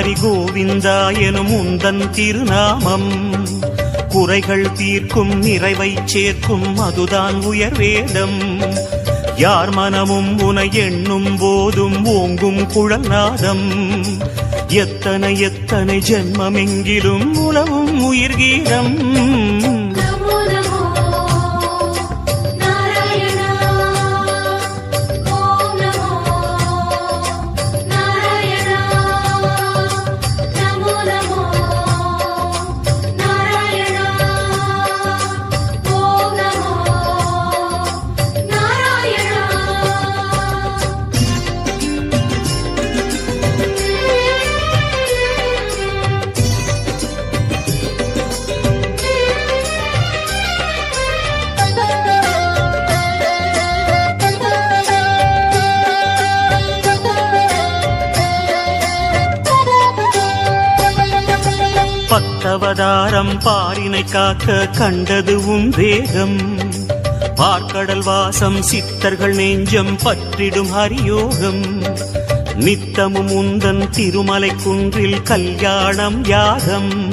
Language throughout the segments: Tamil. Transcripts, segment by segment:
ஹரி கோவிந்தா எனும் உந்தன் திருநாமம். குறைகள் தீர்க்கும் நிறைவை சேர்க்கும் அதுதான் உயர் வேதம். யார் மனமும் உனை எண்ணும் போதும் ஓங்கும் குழல்நாதம். எத்தனை எத்தனை ஜென்மமெங்கிலும் உலவும் உயிர்கீதம். பத்தவதாரம் பாரினை காக்க கண்டது உன் வேகம் பார்க்கடல் வாசம் சித்தர்கள் நெஞ்சம் பற்றிடும் ஹரியோகம். நித்தமும் உந்தன் திருமலை குன்றில் கல்யாணம் யாகம்.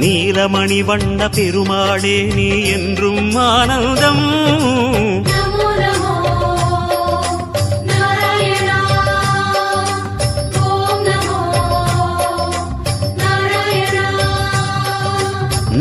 நீலமணி வண்ண பெருமாளே நீ என்றும் ஆனந்தம்.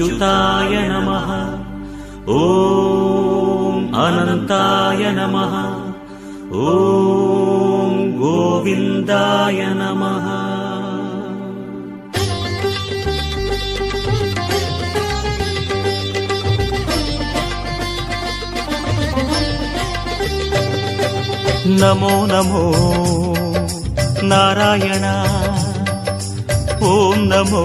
अच्युताय नमः ॐ अनन्ताय नमः ॐ गोविन्दाय नमः నమో నమో నారాయణ ఓం నమో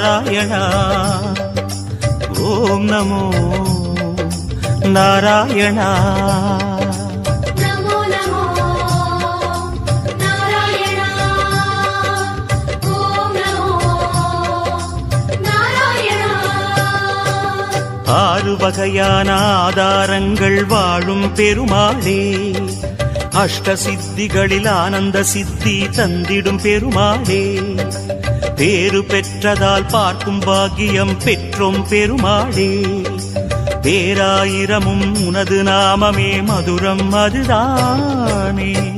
நாராயண ஓம் நமோ நாராயண நமோ நமோ நாராயணா ஓம் நமோ நாராயணா ஆறு வகையான ஆதாரங்கள் வாழும் பெருமாளே அஷ்ட சித்திகளில் ஆனந்த சித்தி தந்திடும் பெருமாளே பேரு பெற்றதால் பார்க்கும் பாக்கியம் பெற்றோம் பெருமாளே. பேராயிரமும் உனது நாமமே மதுரம் அதுதானே.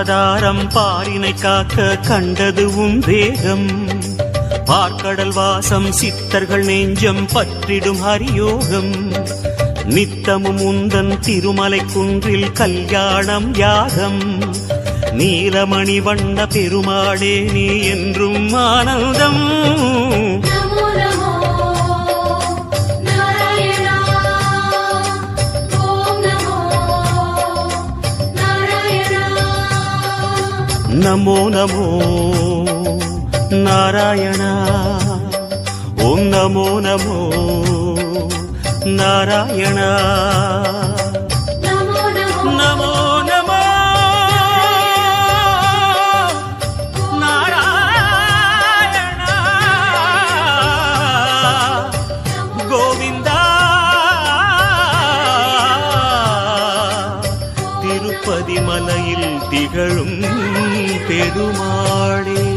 பத்தவதாரம் பாரினை காக்க கண்டது உன் வேகம் பார்க்கடல் வாசம் சித்தர்கள் நெஞ்சம் பற்றிடும் ஹரியோகம். நித்தமும் உந்தன் திருமலை குன்றில் கல்யாணம் யாகம். நீலமணி வண்ண பெருமாளே நீ என்றும் ஆனந்தம். நமோ நமோ நாராயணா ஓம் நமோ நமோ நாராயணா நமோ பெருமாளே